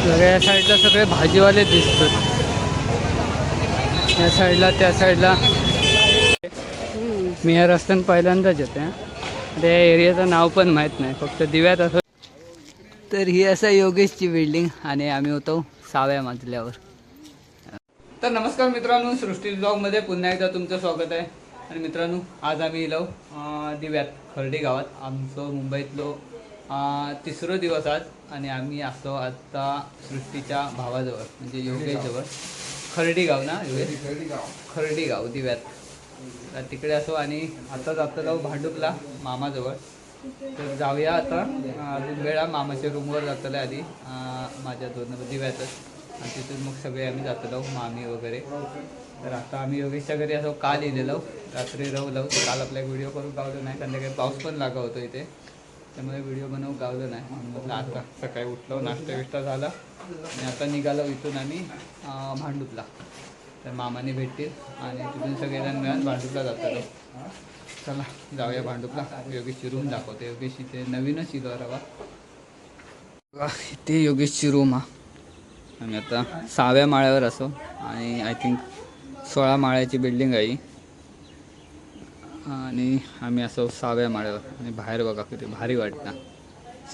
सगळ्या साईडला सगळे भाजीवाले दिसतात. या साईडला त्या साईडला. मी या रस्त्यानं पहिल्यांदाच येते हं. त्या एरियाचं नाव पण माहीत नाही फक्त दिव्यात असं तर ही असं योगेशची बिल्डिंग आणि आम्ही होतो सहाव्या मजल्यावर. तर नमस्कार मित्रांनो सृष्टी ब्लॉगमध्ये पुन्हा एकदा तुमचं स्वागत आहे. आणि मित्रांनो आज आम्ही इलो दिव्यात खर्डी गावात. आमचं मुंबईतलो तिसरं दिवस आज. आणि आम्ही असतो आता सृष्टीच्या भावाजवळ म्हणजे योगेशजवळ खर्डी गाव ना योगेश? खर्डी गाव. दिव्यात. तर तिकडे असो आणि आता जातो जाऊ भांडुपला मामाजवळ. तर जाऊया आता अजून वेळा मामाच्या रूमवर जातले आधी माझ्या दोन दिव्यातच. आणि तिथून मग सगळे आम्ही जातलो मामी वगैरे. तर आता आम्ही योगेशच्या घरी असं काल इलेलो रात्री रवलो तर काल आपल्या व्हिडिओ करून गावलो नाही संध्याकाळी पाऊस पण लागा होतो इथे. त्यामुळे व्हिडिओ बनवून गावलो नाही. म्हणून म्हटलं आता सकाळी उठलो नाश्ता बिष्टा झाला. आणि आता निघालो इथून आम्ही भांडुपला. तर मामाने भेटतील आणि तिथून सगळेजण मिळून भांडुपला जातलो चला जाऊया भांडुपला. योगेशची रूम दाखवते. योगेश इथे नवीनच इलो रवा इथे योगेशची रूम हा. आम्ही आता सहाव्या माळ्यावर असो. आणि आय थिंक सोळा माळ्याची बिल्डिंग आहे. आणि आम्ही असं सहाव्या माळ्यावर आणि बाहेर बघा किती भारी वाटतं.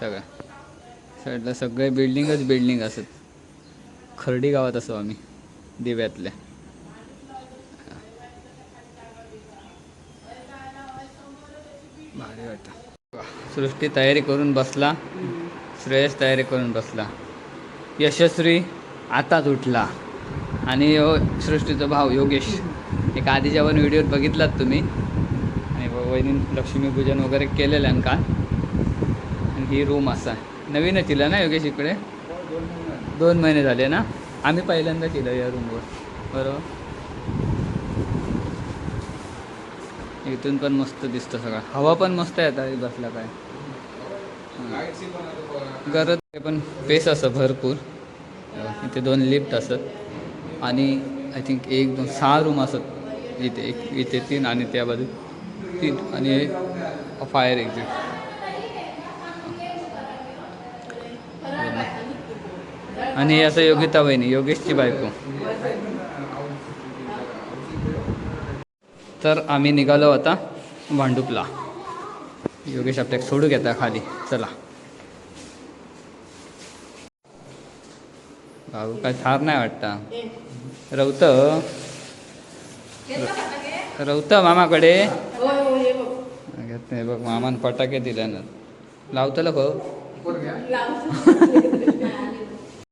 सगळं. साईडला सगळे बिल्डिंगच बिल्डिंग असत. खर्डी गावात असो आम्ही दिव्यातल्या भारी वाटतं. सृष्टी तयारी करून बसला. श्रेयस तयारी करून बसला. यशस्वी आताच उठला. आणि हो सृष्टीचा भाव योगेश. एक आधीच्या पण व्हिडिओत बघितलात तुम्ही. वहिनी लक्ष्मीपूजन वगैरे केलेलं आहे का आणि ही रूम असा आहे. नवीनच तिला ना योगेश इकडे? दोन महिने झाले ना? आम्ही पहिल्यांदा केलं या रूमवर बरोबर? इथून पण मस्त दिसतं सगळं. हवा पण मस्त आहे आता बसला काय. गरज आहे पण पेस असं भरपूर. इथे दोन लिफ्ट असत. आणि आय थिंक एक दोन सहा रूम असत. इथे एक इथे तीन आणि त्या बाजू तीन आणि फायर एक्झिट आणि असं योगिता वहिनी योगेशची बायको. तर आम्ही निघालो आता भांडुपला. योगेश आपल्याक सोडू घेता खाली. चला. भाऊ काय थार नाही वाटता. रवत. रवत मामाकडे. हे नाही बघ मामान फटाके दिल्यानं लावतलं भाऊ.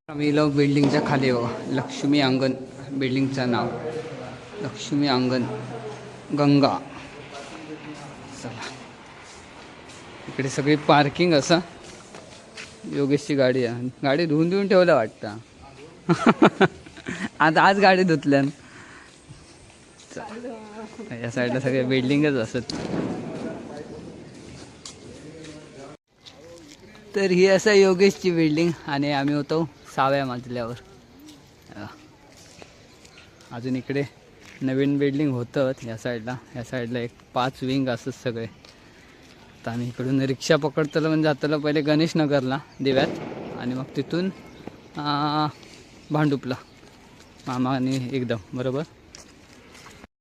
आम्ही लव बिल्डिंगच्या खाली हो लक्ष्मी अंगण बिल्डिंगचं नाव. लक्ष्मी अंगण गंगा. चला. इकडे सगळी पार्किंग असं. योगेशची गाडी आहे. गाडी धुवून धुवून ठेवलं वाटतं. आज आज गाडी धुतल्यान. या साईडला सगळे बिल्डिंगच असत. तर ही असं योगेशची बिल्डिंग आणि आम्ही होतो सहाव्या मजल्यावर. अजून इकडे नवीन बिल्डिंग होतं या साईडला या साईडला एक पाच विंग असंच सगळे. तर आम्ही इकडून रिक्षा पकडतलं म्हणजे जातलं पहिले गणेशनगरला दिव्यात. आणि मग तिथून भांडुपला. मामा आणि एकदम बरोबर?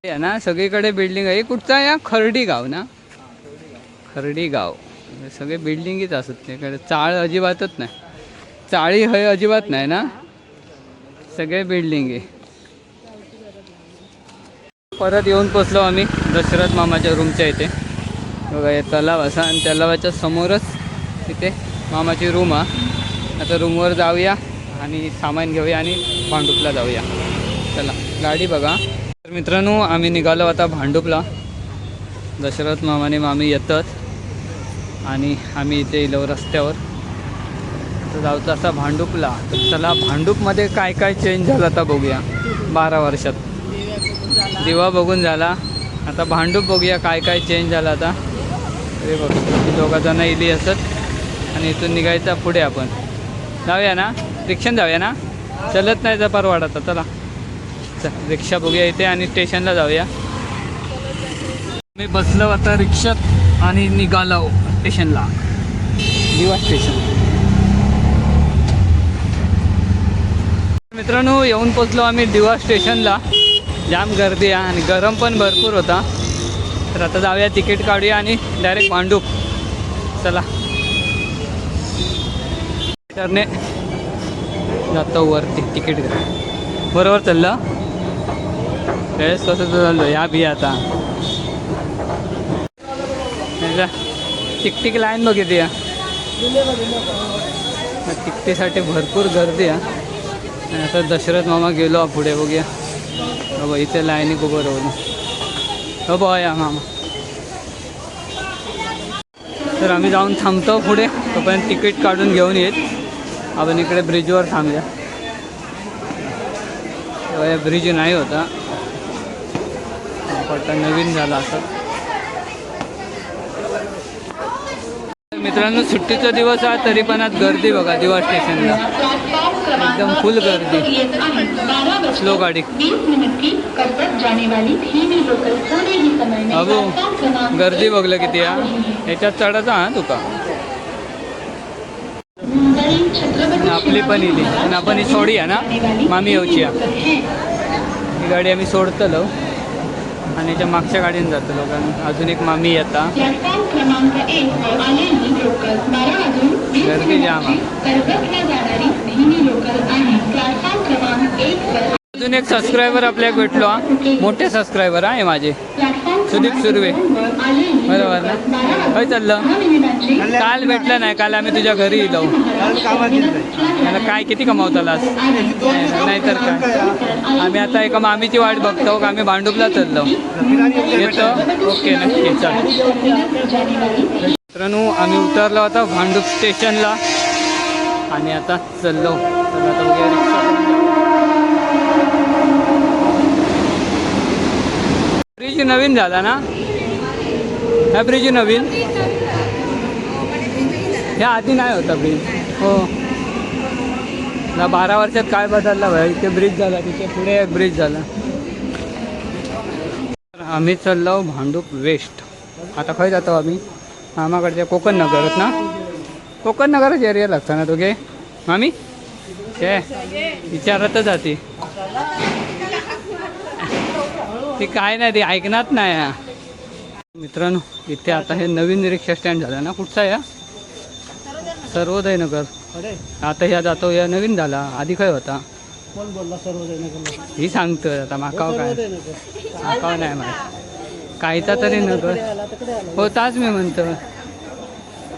आहे ना सगळीकडे बिल्डिंग आहे. कुठचा या खर्डी गाव ना? खर्डी गाव. सगळे बिल्डिंगीच असत त्याकडे चाळ अजिबातच नाही. चाळी हय अजिबात नाही ना? सगळे बिल्डिंग. आहे परत येऊन पोचलो आम्ही दशरथ मामाच्या रूमच्या इथे. बघा हे तलाव असा आणि तलावाच्या समोरच तिथे मामाची रूम आहे आता रूमवर जाऊया आणि सामान घेऊया आणि भांडुपला जाऊया. चला गाडी बघा. तर मित्रांनो आम्ही निघालो आता भांडुपला. दशरथ मामाने मामी येतात. आणि आम्ही इथे येलो रस्त्यावर. तर जाऊचं असा भांडुपला. तर चला भांडूपमध्ये काय काय चेंज झालं आता बघूया. बारा वर्षात. दिवा बघून झाला. आता भांडूप बघूया काय काय चेंज झाला आता. अरे बघ दोघा जण इली असत. आणि इथून निघायचा पुढे आपण. जाऊया ना? रिक्षाने जाऊया ना? चलत नाही तर आता चला. चल रिक्षा बघूया इथे आणि स्टेशनला जाऊया. मी बसलो आता रिक्षात. आणि निघालो स्टेशनला. दिवा स्टेशन. मित्रांनो येऊन पोचलो आम्ही दिवा स्टेशनला. जाम गर्दी आहे आणि गरम पण भरपूर होता. तर आता जाऊया तिकीट काढूया आणि डायरेक्ट भांडूप चला. करणे जातो वरती तिकीट बरोबर चाललं? वेळेस कसं चाललो या बी आता. ह्याला तिकटिक लाईन बघितली या तिकटीसाठी भरपूर गर्दी आहे आता दशरथ मामा गेलो पुढे बघूया. बाबा इथे लाईनी खूप बरोबर हो बा या मामा. तर आम्ही जाऊन थांबतो पुढे. तोपर्यंत तिकीट काढून घेऊन येत. आपण इकडे ब्रिजवर थांबूया. ब्रिज नाही होता. पट्टा नवीन झाला असं. मित्रांनो सुट्टीचा दिवस आहे तरी पण आज गर्दी बघा दिवा स्टेशनला. एकदम फुल गर्दी. स्लो गाडी. अगो गर्दी बघलं किती या ह्याच्यात चढायचा हा तुका आपली पण इली. आणि आपण ही सोडी ना मामी येऊची ही गाडी आम्ही सोडतलो. आणि याच्या मागच्या गाडीन जातो लोकांना. अजून एक मामी येता. गर्दी जाम अजून एक सबस्क्रायबर आपल्याला भेटलो हा. मोठे सबस्क्रायबर आहे माझे. सुदीप सुर्वे. बरोबर ना? हय चाललं. काल भेटलं नाही काल आम्ही तुझ्या घरी येलो मला काय किती कमावतालास नाहीतर काय. आम्ही आता एका मामीची वाट बघतो का आम्ही भांडुपला चाललो येतो? ओके नक्की चालेल मित्रांनो आम्ही उतरलो होता भांडूप स्टेशनला. आणि आता चाललो तर आता उद्या रिक्षा करून जाऊ. ब्रिज नवीन झाला ना? हा ब्रिज नवीन? ह्या आधी नाही होता ब्रिज हो. ना बारा वर्षात काय बदलला भाई? इथे ब्रिज झाला तिथे पुढे एक ब्रिज झाला. तर आम्ही चाललो भांडूप वेस्ट आता खंय जातो आम्ही. मामाकडच्या कोकण नगरात ना? कोकण नगरच एरिया लागता ना तुगे? मामी? ते विचारतच जाते. ती काय नाही ती ऐकणार नाही. मित्रांनो इथे आता हे नवीन रिक्षा स्टँड झालं ना? कुठचा या सर्वोदय नगर आता ह्या जातो या नवीन झाला आधी काय होता? कोण बोलला? ही सांगतोय आता माकाव काय. माकाव नाही माहीत. कायचा तरी नगर. आला? तिकडे आला. हो ताच मी म्हणतो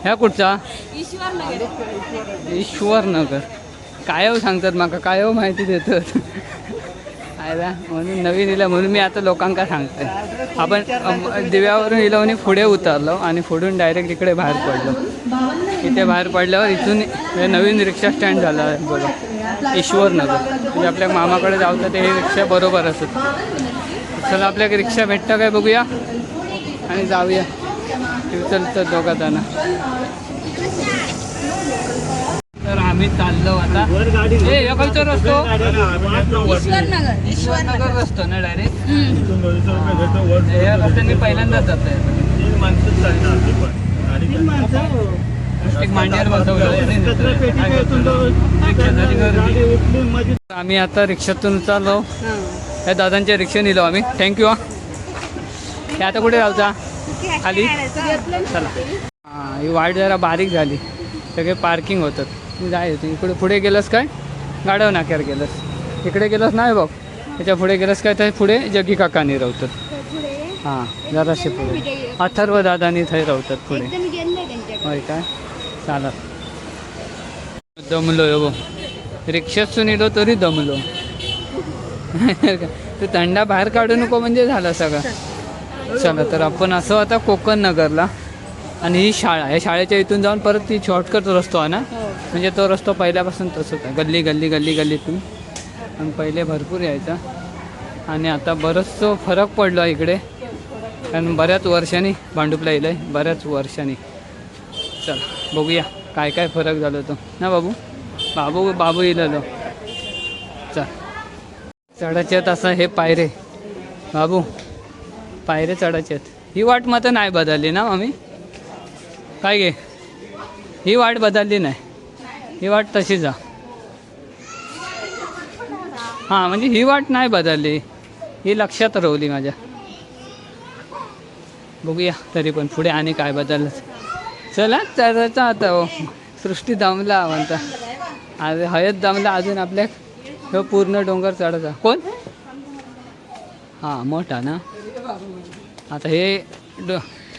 ह्या कुठचा? ईश्वर नगर काय हो सांगतात माका काय हो माहिती देतात. आयला म्हणून नवीन इला म्हणून मी आता लोकांका सांगतोय. आपण अम, दिव्यावरून इलो आणि पुढे उतरलो आणि पुढून डायरेक्ट इकडे बाहेर पडलो. इथे बाहेर पडल्यावर इथून हे नवीन रिक्षा स्टँड झाला आहे बघा ईश्वर नगर. म्हणजे आपल्या मामाकडे जावतं ते हे रिक्षा बरोबर असत चला आपल्या रिक्षा भेटतं काय बघूया? आणि जाऊया. चलतं दोघा जण. तर आम्ही चाललो आता. खालचा रस्तो. वर ईश्वर नगर रस्तो ना डायरेक्ट या रस्त्याने पहिल्यांदाच जात आहे एक आम्ही आता रिक्षातून चाललो. या दादांच्या रिक्षा नेलो आम्ही. थँक्यू हे. आता कुठे जाऊचा? खाली? चला. हां ही वाट जरा बारीक झाली. सगळे पार्किंग होतात. मी जाय होती. इकडे पुढे गेलंस काय? गाडव नाक्यावर गेलंस. इकडे गेलंस नाही बघ त्याच्या पुढे गेलंस काय? तर पुढे जगी काकानी राहतात हां जराशे पुढे. अथर्व दादानी थंय राहतात पुढे. होय काय? चालत. दमलो हो रिक्षातून येलो तरी दमलो. तू थंडा बाहेर काढू नको म्हणजे झालं सगळं. चला तर आपण असं आता कोकण नगरला आणि ही शाळा. या शाळेच्या इथून जाऊन परत ती शॉर्टकट रस्तो आहे ना? म्हणजे तो रस्तो पहिल्यापासून तसंच आहे. गल्ली गल्ली गल्ली गल्लीतून. आणि पहिले भरपूर यायचा. आणि आता बरंचसं फरक पडलो आहे इकडे. कारण बऱ्याच वर्षांनी भांडुपला येलं आहे बऱ्याच वर्षांनी. चला. बघूया काय काय फरक झाला तो. ना बाबू? बाबू बाबू इलेलो. चल. चढाचे आहेत असं हे पायरे. बाबू पायरे चढाचे आहेत. ही वाट मात्र नाही बदलली ना आम्ही काय घे ही वाट बदलली नाही. ही वाट तशी जा. हां म्हणजे ही वाट नाही बदलली. ही लक्षात राहली माझ्या. बघूया तरी पण पुढे आणि काय बदललं. चला चालायचा आता हो. सृष्टी दमला म्हणता. आज हयत दमला अजून आपल्या ह्यो पूर्ण डोंगर चढायचा. कोण? हां मोठा ना? आता हे ड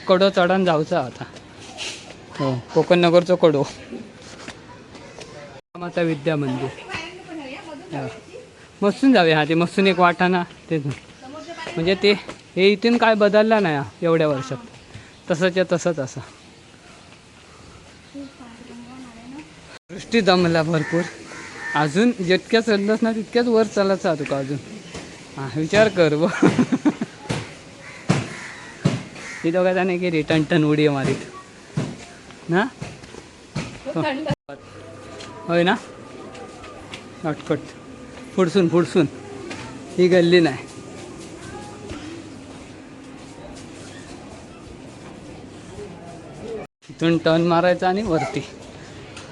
कडो चढण जाऊचा आता. हो कोकण नगरचं कडो. माता विद्या मंदिर. मस्तून जाऊया हा ते मस्तून एक वाटाणा ते म्हणजे ते हे इथून काय बदललं नाही एवढ्या वर्षात. तसंच्या तसंच असं. दृष्टी दमला भरपूर. अजून जितक्या चढलंस ना तितक्याच वर चालत हा तुका अजून. हां विचार कर व. ही दोघा जाणे की टन टन उडी मारीत. ना? हो. होय ना? शॉर्टकट फुडसून फुडसून. ही गल्ली नाही. इथून टर्न मारायचा आणि वरती.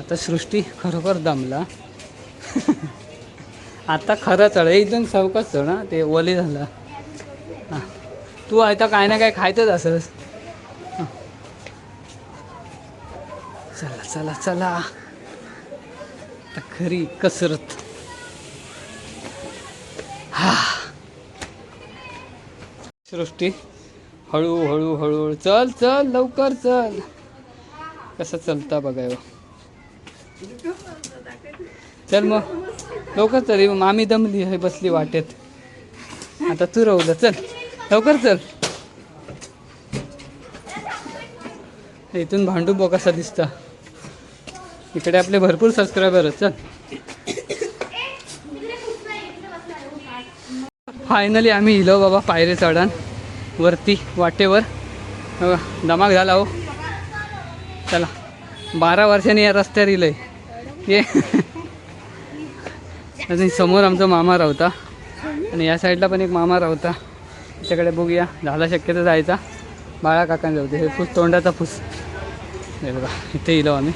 आता सृष्टी खरोखर दमला. आता खरं चढ. एकदम सवकच चढ ना ते ओली झालं. हां. तू आता काय ना काय खायचंच असंस चला चला चला. आता खरी कसरत. हा. सृष्टी हळू हळू हळूहळू. चल चल लवकर चल. कसं चलता बघायला चल मग. लवकर चल. मग मामी दमली आहे बसली वाटेत. आता तू राहूला चल. लवकर चल. इथून भांडू बो कसा दिसता. इकडे आपले भरपूर सबस्क्रायबर आहेत. चल. फायनली आम्ही इलो बाबा पायरे चढान. वरती वाटेवर. दमाग झाला हो. चला. बारा वर्षांनी या रस्त्यावर इलंय. ये. अजून समोर आमचा मामा राहता. आणि या साईडला पण एक मामा राहता. त्याच्याकडे बघूया. झाला शक्यतो जायचा. बाळा काकांना जाऊ हे फूस तोंडाचा फूस. हे बघा इथे येलो आम्ही.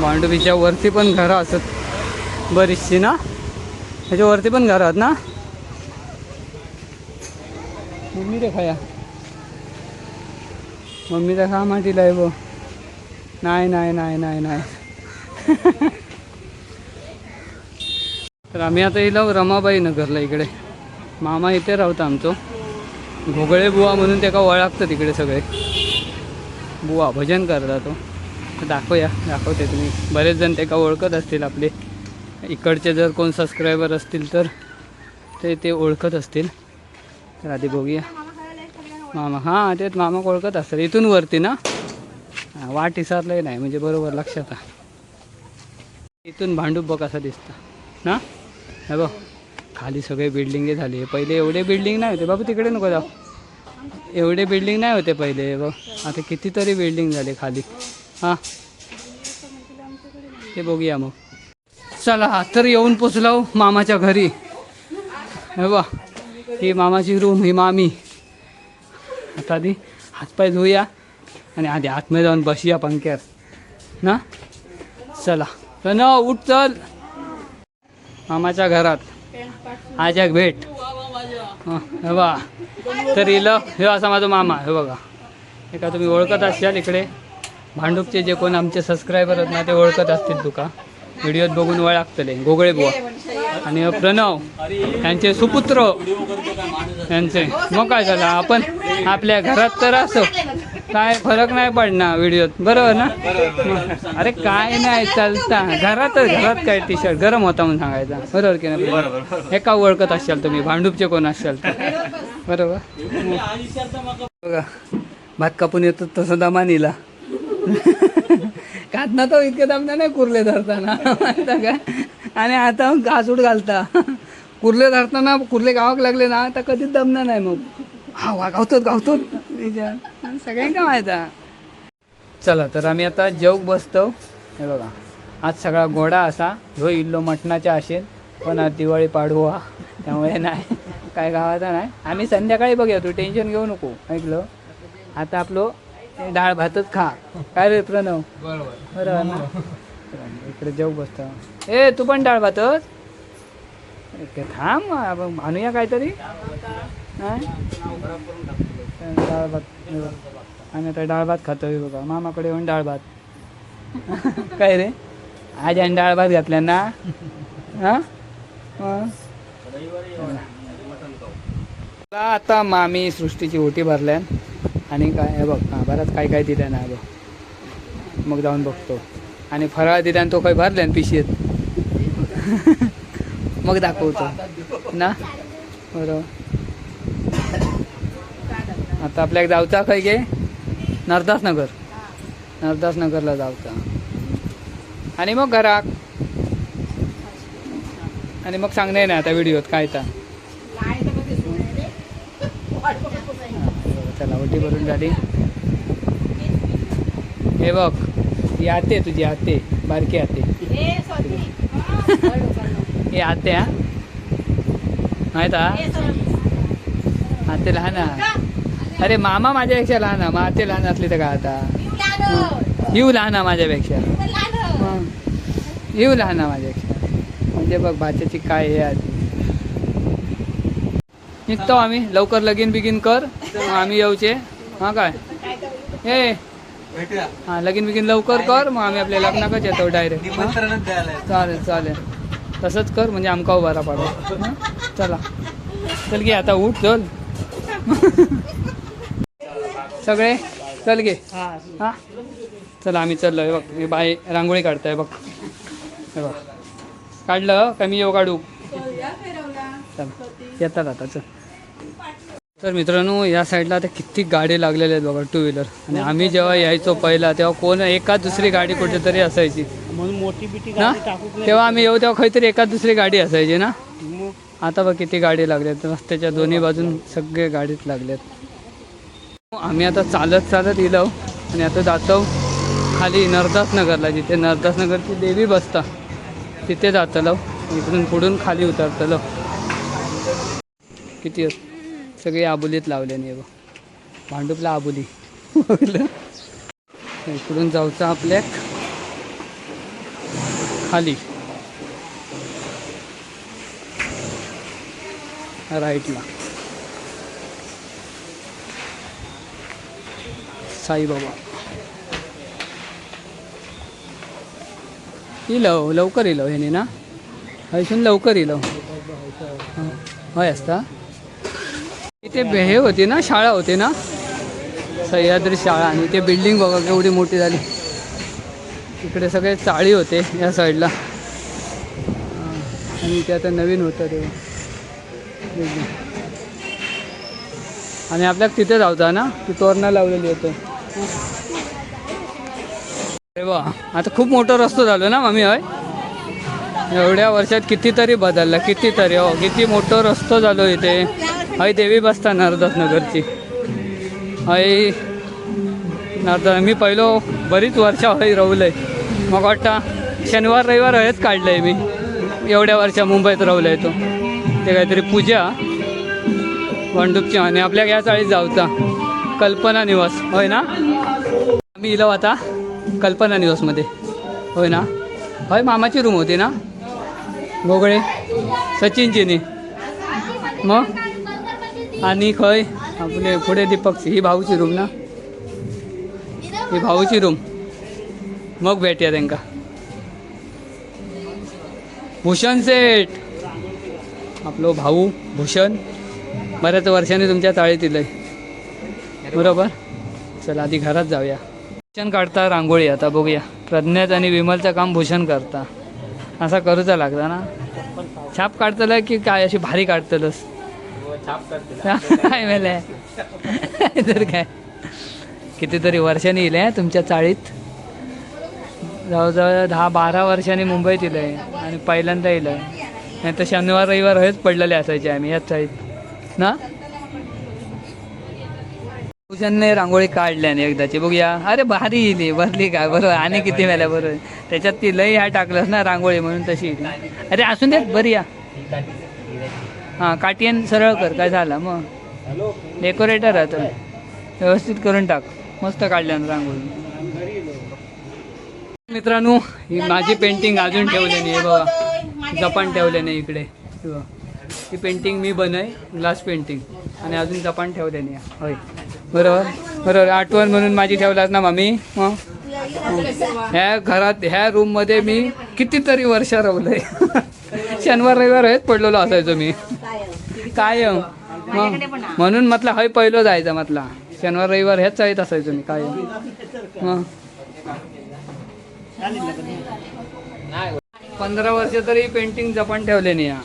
मांडवीच्या वरती पण घरं असत बरीचशी ना? ह्याच्यावरती पण घरं आहेत ना? मम्मी रे खाया मम्मीचा खा माटीला आहे बो नाही नाही नाही नाही नाही. तर आम्ही आता येलो रमाबाई नगरला इकडे. मामा इथे राहता आमचो. घोगळे बुवा म्हणून त्याका ओळखतं तिकडे सगळे. बुवा भजन करता तो. दाखवूया दाखवते तुम्ही. बरेच जण त्याका ओळखत असतील आपले. इकडचे जर कोण सबस्क्रायबर असतील तर ते ते ओळखत असतील. तर आधी बघूया. मामा हां तेच मामा ओळखत असतात. इथून वरती ना? वाट विसरलंय नाही म्हणजे बरोबर लक्षात आहे इथून भांडूप बघ कसा दिसता. ना? हे बघ. खाली सगळे बिल्डिंगे झाली. पहिले एवढे बिल्डिंग नाही होते. बाबू तिकडे नको जाऊ. एवढे बिल्डिंग नाही होते पहिले बघ. आता कितीतरी बिल्डिंग झाले खाली. हां? ते बघूया मग. चला तर येऊन पोचलो मामाच्या घरी. हे बा ही मामाची रूम ही मामी. आता आधी हातपाय धुया आणि आधी आतमध्ये जाऊन बसूया पंख्यात ना? चला. प्रणव उठ चल. मामाच्या घरात. आज एक भेट. हे बा तर इलं हे असा माझा मामा हे बघा. हे का तुम्ही ओळखत असाल इकडे. भांडूपचे जे कोण आमचे सबस्क्रायबर आहेत ना ते ओळखत असतील तुका. व्हिडिओत बघून वळागतले गोगळे बुवा. आणि प्रणव यांचे सुपुत्र. यांचे मग काय झालं? आपण आपल्या घरात तर असो. काय फरक नाही पडणार व्हिडिओत. बरोबर ना? अरे काय नाही चालता. घरातच घरात काय टी शर्ट गरम होता म्हणून सांगायचा. बरोबर की नाही? हे का ओळखत असाल तुम्ही? भांडूपचे कोण असाल? तर बरोबर? बघा भात कापून येतो तसं दमानीला. कातना तो इतके दमना नाही कुर्ले धरताना. माहिती का? आणि आता मग घासूड घालता. कुर्ले धरताना कुर्ले गावाक लागले ना आता कधीच दमना नाही मग. हा वा गावतोच गावतोच सगळ्यांका माहिती चला तर आम्ही आता जेवक बसतो. हे बघा आज सगळा गोडा असा ह्यो इल्लो मटणाच्या असेल पण आज दिवाळी पाडवा त्यामुळे नाही काय गावाचा नाही. आम्ही संध्याकाळी बघूया तू टेन्शन घेऊ नको ऐकलं? आता आपलं डाळ भातच खा. काय रे प्रणव? बरोबर ना? इकडे जग बसतो. ए तू पण डाळ भातच? थांब आणूया काहीतरी. डाळ भात आणि आता डाळ भात खातोय बघा मामाकडे येऊन डाळ भात काय रे आज आणि डाळ भात घातल्या ना हा आता मामी सृष्टीची ओटी भरल्या आणि काय हे बघ हां बरंच काय काय दिल्या ना बघ मग जाऊन बघतो आणि फराळ दिला आणि तो काही भरल्या पिशीत मग दाखवतो ना बरोबर आता आपल्याक जावचा काय गे नरदास नगर नरदास नगरला आणि मग घराक आणि मग सांगणे ना आता व्हिडिओत काय तर चला ओटी भरून झाली. हे बघ ही आते तुझी आते बारकी आते. हे आते हा. माहीत आते लहान आहे अरे मामा माझ्यापेक्षा लहान आहे. माझे लहान असली तर काय आता? येऊ लहान आहे माझ्यापेक्षा. येऊ लहान आहे माझ्यापेक्षा. म्हणजे बघ भाच्याची काय हे आधी निघतो आम्ही. लवकर लगीन बिगीन कर. मग आम्ही येऊचे. हा काय? हे हा लगीन बिगीन लवकर कर. मग आम्ही आपल्या लग्नाकच येतो डायरेक्ट चालेल चालेल. तसंच कर. म्हणजे आमका बरा पाडू. चला. चल घे आता उठ चल. सगळे? चल घे. हा. चला आम्ही चाललोय. बघ मी बाई रांगोळी काढताय बघ. हे बघ. काढलं का मी येऊ काढू. चल येतात आता चल. तर मित्रांनो या साईडला आता किती गाडी लागलेल्या आहेत बघा टू व्हीलर आणि आम्ही जेव्हा यायचो पहिला तेव्हा कोण एकाच दुसरी गाडी कुठेतरी असायची. म्हणून मोठी ना? तेव्हा आम्ही येऊ तेव्हा काहीतरी एकाच दुसरी गाडी असायची ना? आता बघ किती गाडी लागल्यात रस्त्याच्या दोन्ही बाजून सगळे गाडीत लागल्यात आम्ही आता चालत चालत येलो आणि आता जातो खाली नरदास नगरला जिथे नरदासनगरची देवी बसता तिथे जातलो. इकडून पुढून खाली उतरतलो. किती सगळी आबुलीत लावले नाही बघ. भांडूपला आबुली. इकडून जाऊचं आपल्या खाली. राईटला साईबाबा. इलव लवकर इलव ह्याने ना हयसून लवकर इलव हय असता. इथे हे होती ना शाळा होती ना. सह्याद्री शाळा आणि ते बिल्डिंग बघा केवढी मोठी झाली. इकडे सगळे चाळी होते या साईडला. आणि ते आता नवीन होतं ते. आणि आपल्याला तिथे जावता ना ती तोरणं लावलेली होतं. अरे वा आता खूप मोठा रस्तो झालो ना मम्मी होय? एवढ्या वर्षात कितीतरी बदलला कितीतरी हो किती मोठा रस्तो झालो इथे. हय देवी बसता नरदास नगरची हय नरदा मी पहिलो बरीच वर्षा हय रवलंय. मग वाटतं शनिवार रविवार हयच काढलंय मी. एवढ्या वर्षा मुंबईत रवलंय तो. ते काहीतरी पूजा. वंडूपची आणि आपल्या या चाळीत जाऊचा. कल्पना निवास. होय ना? आम्ही इलो आता कल्पना निवासमध्ये. होय ना? होय मामाची रूम होती ना? गोगळे सचिनचीनी मग? आणि खय? आपले पुढे दीपकची ही भाऊची रूम ना? ही भाऊची रूम मग भेटूया त्यांका. भूषण सेठ. आपलो भाऊ भूषण. बऱ्याच वर्षांनी तुमच्या चाळीत इलंय बरोबर. चला आधी घरात जाऊया. भूषण काढता रांगोळी आता बघूया. प्रज्ञात आणि विमलचं काम भूषण करता. असा करूचा लागला ना? छाप काढतलं की काय अशी भारी काढतलंस? काय मेले तर काय? कितीतरी वर्षांनी येईल तुमच्या चाळीत? जवळजवळ दहा बारा वर्षांनी मुंबईत येईल आणि पहिल्यांदा येईल नाही तर शनिवार रविवार हेच पडलेले असायचे आम्ही याच चाळीत. ना? भूषणने रांगोळी काढल्याने एकदाची. बघूया. अरे भारी येईल भरली काय बरोबर. आणि किती वेळा बरोबर. त्याच्यात ती लई ह्या टाकलंस ना रांगोळी म्हणून तशी. अरे असून देत बरी या. हां काटियन सरळ कर. काय झालं? मग. डेकोरेटर आता व्यवस्थित करून टाक. मस्त काढल्यानं रांगोळी. मित्रांनो ही माझी पेंटिंग अजून ठेवले नाही. बाबा जपान ठेवले नाही इकडे. ही पेंटिंग मी बनय ग्लास पेंटिंग आणि अजून जपान ठेवले नाही. होय. बरोबर? बरोबर. आठवण म्हणून माझी ठेवलात ना मामी मग ह्या घरात ह्या रूममध्ये मी कितीतरी वर्ष रवलंय शनिवार रविवार हेच पडलेलो असायचो मी. कायम. मग म्हणून म्हटलं हय पहिलं जायचं म्हटलं. शनिवार रविवार हेच चाळीत असायचो मी कायम. मग पंधरा वर्ष तरी पेंटिंग जपान ठेवले नाही हा.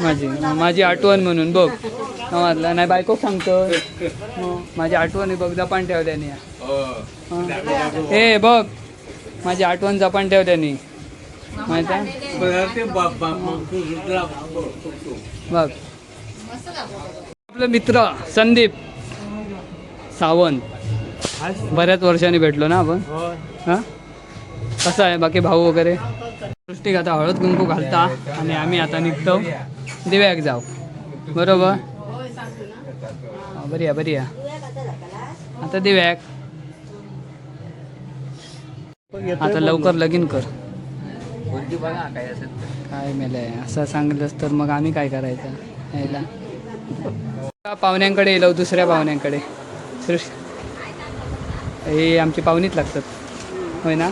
माझी माझी आठवण म्हणून बघ. म्हटलं नाही बायको सांगतो माझी आठवण बघ जपान ठेवल्यानी हा. हे बघ. माझी आठवण जपान ठेवल्यानी माहीत आहे? बघ. आपलं मित्र संदीप. सावंत. बऱ्याच वर्षांनी भेटलो ना आपण? हा? कसं आहे? बाकी भाऊ वगैरे? सृष्टिक आता हळद कुंकू घालता आणि आम्ही आता निघतो दिव्याक जाऊ. बरोबर? बरी बरी आता दिव्याक. आता लवकर लगीन कर. काय मेलंय? असं सांगितलंस तर मग आम्ही काय करायचं? यायला. पाहुण्यांकडे येलो दुसऱ्या पाहुण्यांकडे. सृष्ट हे आमची पाहुणीच लागतात. होय ना?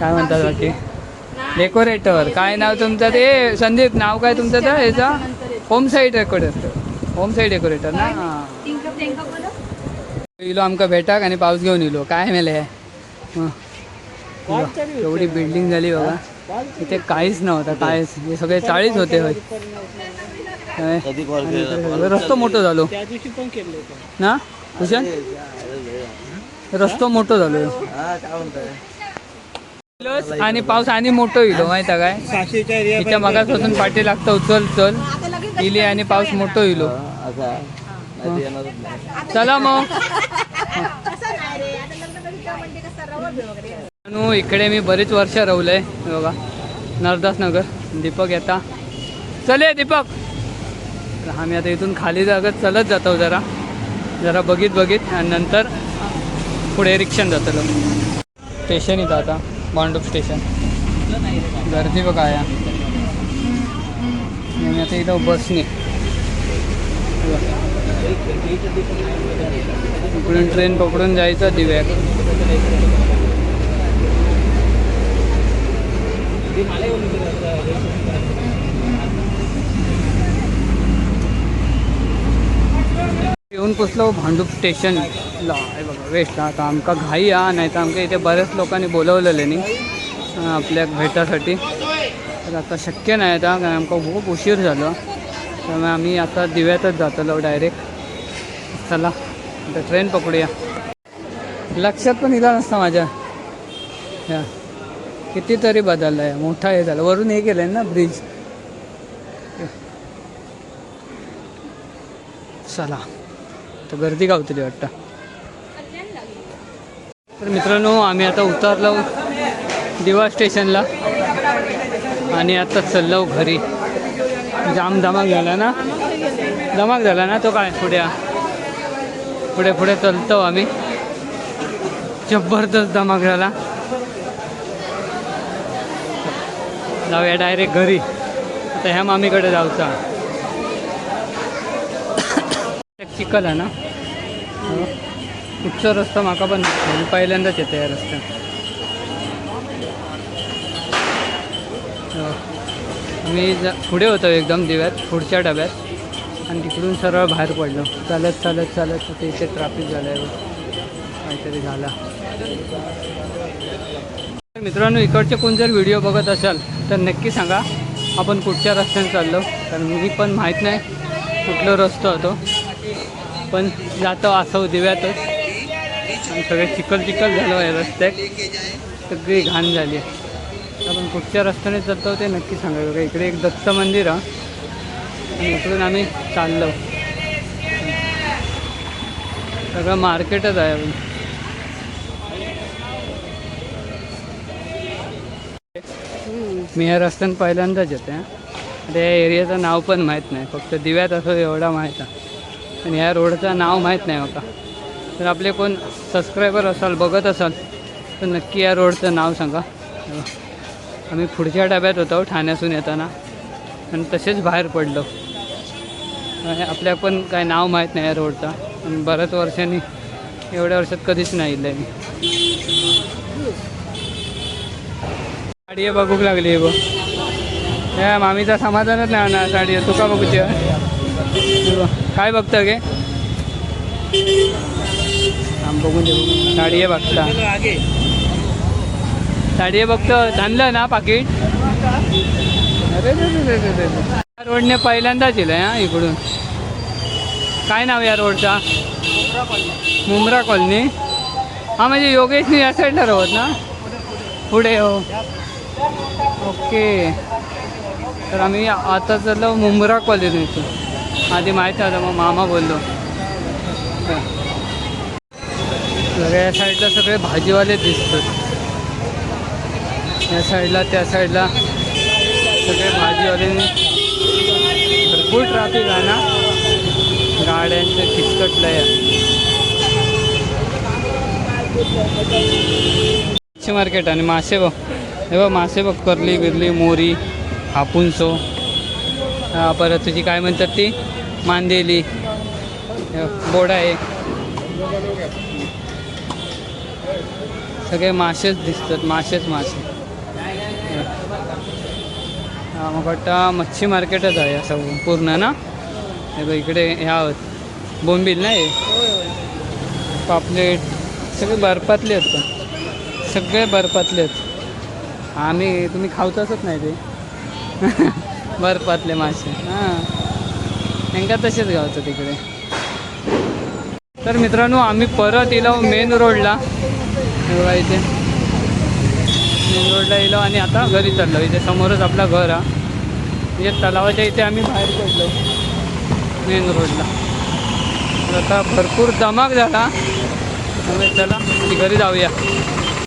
काय म्हणतात बाकी? डेकोरेटर काय नाव तुमचं ते? संदीप नाव काय तुमचं तर ह्याचा home side decorator home side decorator ना? इलो आमका भेटाक आणि पाऊस घेऊन इलो. काय मेले? एवढी बिल्डिंग झाली बघा इथे काहीच नव्हतं काहीच. हे सगळे चाळीस होते होय. रस्तो मोठो झालो. ना? भूषण रस्तो मोठो झालो. आणि पाऊस आणि मोठो इलो माहिती आहे काय? तिच्या मगापासून पाठी लागतं उचल चल. इली आणि पाऊस मोठो इलो चला मग. नु इकडे मी बरीच वर्ष राहुलय बघा. नरदास नगर दीपक येता. चले दीपक. आम्ही आता इथून खाली जागत चलत जातो जरा. जरा बघित बघित आणि नंतर पुढे रिक्षान जातलो स्टेशन इथं आता. भांडूप स्टेशन. गर्दी बघा या. आता इथं बसने. इकडून ट्रेन पकडून जायचं दिव्याक येऊन पोचलो भांडूप स्टेशनला. हे बघा वेस्टला आता आमका घाई हा नाही तर आमच्या इथे बऱ्याच लोकांनी बोलवलेले नाही आपल्या भेटासाठी. तर आता शक्य नाही आता कारण आमकां खूप उशीर झालो. त्यामुळे आम्ही आता दिव्यातच जातलो डायरेक्ट. चला आता ट्रेन पकडूया. लक्षात पण इला नसता माझ्या. या कितीतरी बदललं आहे मोठा हे झालं. वरून हे केलं आहे ना ब्रिज. चला. तर गर्दी गावतली वाटतं. तर मित्रांनो आम्ही आता उतरलो दिवा स्टेशनला आणि आता चाललो घरी. जाम धमाक झाला ना? धमाक झाला ना तो काय? पुढे पुढे पुढे चलतो आम्ही. जबरदस्त धमाक झाला. जाऊया डायरेक्ट घरी. आता ह्या मामीकडे जाऊचा एक चिखल आहे ना? हो. कुठचा रस्ता माका पण पहिल्यांदाच येते या रस्त्यात. हो. मी ज पुढे होतो एकदम दिव्यात पुढच्या डब्यात. आणि तिकडून सरळ बाहेर पडलो. चालत चालत चालत तिथे इथे ट्रॅफिक झालं आहे काहीतरी झाला. मित्रांनो इकडचे कोण जर व्हिडिओ बघत असाल तर नक्की सांगा. आपण कुठच्या रस्त्याने चाललो. कारण मी पण माहीत नाही कुठला रस्ता होतो. पण जातो असं दिव्यातच. आणि सगळे चिखल चिखल झालं आहे रस्त्यात. सगळी घाण झाली आहे. आपण कुठच्या रस्त्याने जातो ते नक्की सांगायचं का इकडे एक दत्त मंदिर आहे. आणि इकडून आम्ही चाललो. सगळं मार्केटच आहे आपण मी या रस्त्यानं पहिल्यांदाच येते त्या एरियाचं नाव पण माहीत नाही. फक्त दिव्यात असं एवढा माहीत आहे. आणि ह्या रोडचं नाव माहीत नाही मला तर आपले कोण सबस्क्रायबर असाल बघत असाल तर नक्की या रोडचं नाव सांगा. आम्ही पुढच्या डब्यात होतो ठाण्यासून येताना. आणि तसेच बाहेर पडलो. आपल्या पण काय नाव माहीत नाही या रोडचा. पण बऱ्याच वर्षांनी एवढ्या वर्षात कधीच नाही इलं मी. साडी बघूक लागली आहे बघ. ह्या मामीचा समाधानच नाही होणार साडी आहे. तुका बघूची? आहे? काय बघतं गे? बघून साडी बघता. साडी बघतं. धानलं ना पाकिट? अरे या रोडने पहिल्यांदाच येलं हा इकडून. काय नाव या रोडचा? मुंब्रा कॉलनी. हा म्हणजे योगेशनी या साईडला राहत ना? पुढे हो. ओके. तर आम्ही आता चाललो मुंब्रा कॉलनी इथून. आधी माहीत होतं मग मामा बोललो. सगळ्या साईडला सगळे भाजीवाले दिसतात. या साईडला त्या साईडला सगळे भाजीवाले भरपूर ट्रॅफिक आहे ना? गाड्यांचं किचकटलं या. मच्छी मार्केट आणि मासे बघ. हे बघ मासे बघ करली बिरली मोरी हापुंसो परत तुझी काय म्हणतात ती? मांदेली. बोडा आहे. सगळे मासेच दिसतात मासेच मासे. मग वाटतं मच्छी मार्केटच आहे असं पूर्ण ना? हे इकडे ह्या बोंबील ना हे पापलेट. सगळे बर्फातले आहेत पण सगळे बर्फातले आहेत. आम्ही तुम्ही खावताच नाही ते? बर्फातले मासे. हां. त्यांना तसेच गावचं तिकडे. तर मित्रांनो आम्ही परत येलो मेन रोडला बघा इथे. मेन रोडला येलो आणि आता घरी चाललो इथे समोरच आपला घर हा. म्हणजे तलावाच्या इथे आम्ही बाहेर पडलो. मेन रोडला आता भरपूर दमाक झाला. त्यामुळे चला घरी जाऊया.